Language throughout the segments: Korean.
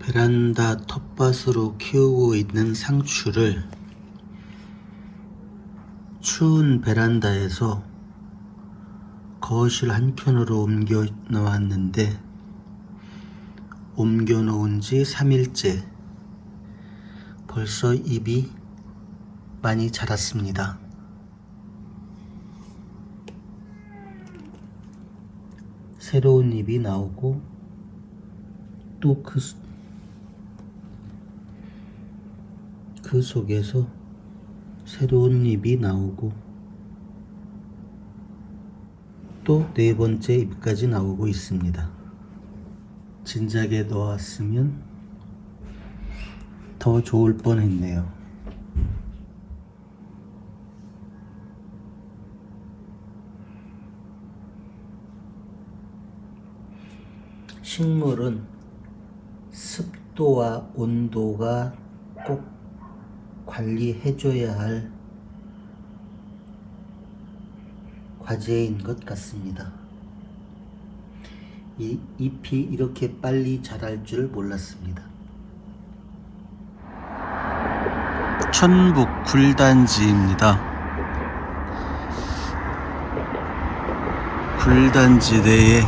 베란다 텃밭으로 키우고 있는 상추를 추운 베란다에서 거실 한켠으로 옮겨 놓았는데 옮겨 놓은 지 3일째 벌써 잎이 많이 자랐습니다. 새로운 잎이 나오고 또 그 그 속에서 새로운 잎이 나오고 또 네 번째 잎까지 나오고 있습니다. 진작에 놓았으면 더 좋을 뻔했네요. 식물은 습도와 온도가 꼭 관리해줘야 할 과제인 것 같습니다. 이 잎이 이렇게 빨리 자랄 줄 몰랐습니다. 천북 굴단지입니다. 굴단지 내에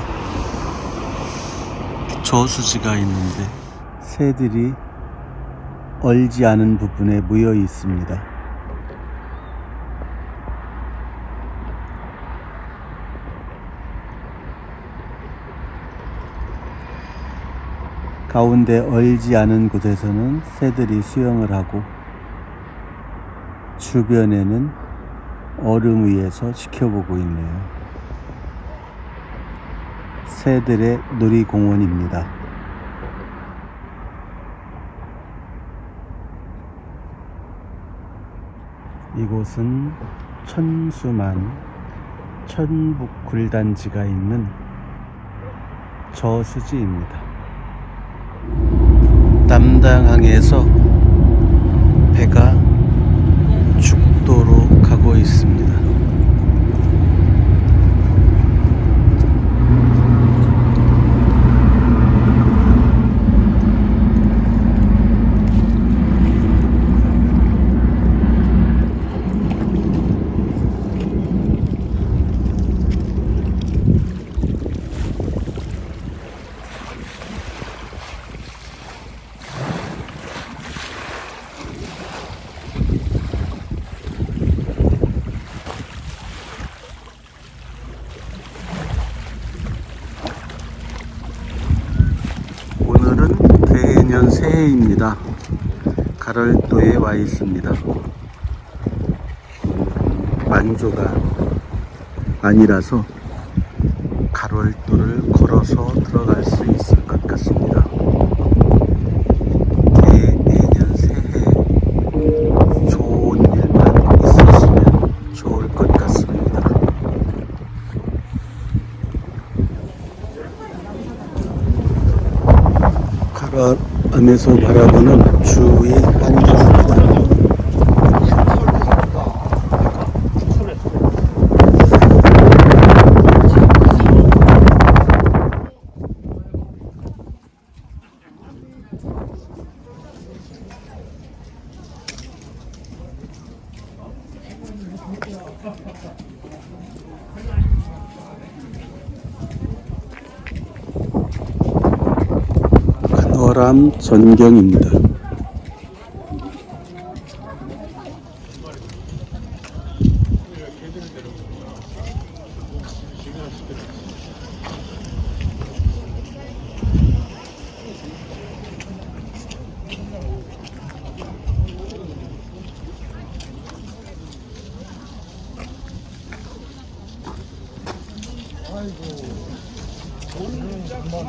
저수지가 있는데 새들이 얼지 않은 부분에 모여 있습니다. 가운데 얼지 않은 곳에서는 새들이 수영을 하고 주변에는 얼음 위에서 지켜보고 있네요. 새들의 놀이공원입니다. 이곳은 천수만 천북 굴단지가 있는 저수지입니다. 남당항에서 배가 죽도로 가고 있습니다. 오늘은 대년 새해입니다. 가럴도에 와 있습니다. 만조가 아니라서 가롤도를 걸어서 들어갈 수 있을 것 같습니다. 대년 새해 좋은 일만 있으시면 좋을 것 같습니다. 안에서 바라보는 주의 한강 간호람 전경입니다. 아이고. 한번